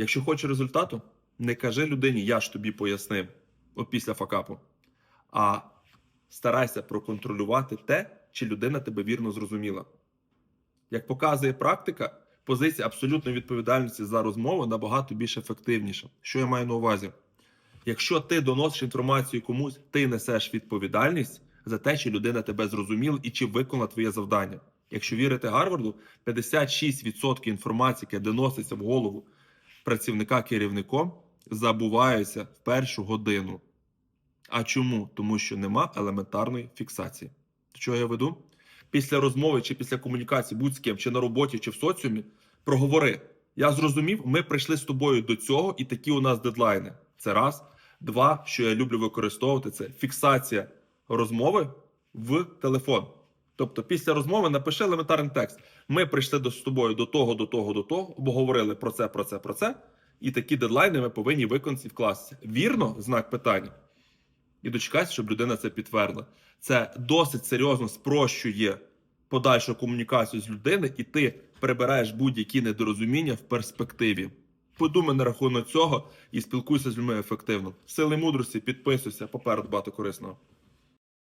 Якщо хочеш результату, не кажи людині, я ж тобі пояснив після факапу. А старайся проконтролювати те, чи людина тебе вірно зрозуміла. Як показує практика, позиція абсолютної відповідальності за розмову набагато більш ефективніша. Що я маю на увазі? Якщо ти доносиш інформацію комусь, ти несеш відповідальність за те, чи людина тебе зрозуміла і чи виконала твоє завдання. Якщо вірити Гарварду, 56% інформації, яка доноситься в голову працівника керівником, забуваються в першу годину. А чому? Тому що нема елементарної фіксації. Чого я веду? Після розмови чи після комунікації будь з ким, чи на роботі, чи в соціумі, проговори. Я зрозумів, ми прийшли з тобою до цього, і такі у нас дедлайни. Це раз. Два, що я люблю використовувати, це фіксація розмови в телефон. Тобто, після розмови напиши елементарний текст. Ми прийшли до, з тобою до того, до того, до того, обговорили про це, про це, про це. І такі дедлайни ми повинні виконати в класі. Вірно, знак питання. І дочекайся, щоб людина це підтвердила. Це досить серйозно спрощує подальшу комунікацію з людиною, і ти прибираєш будь-які недорозуміння в перспективі. Подумай на рахунок цього і спілкуйся з людьми ефективно. Сили мудрості, підписуйся, попереду багато корисного.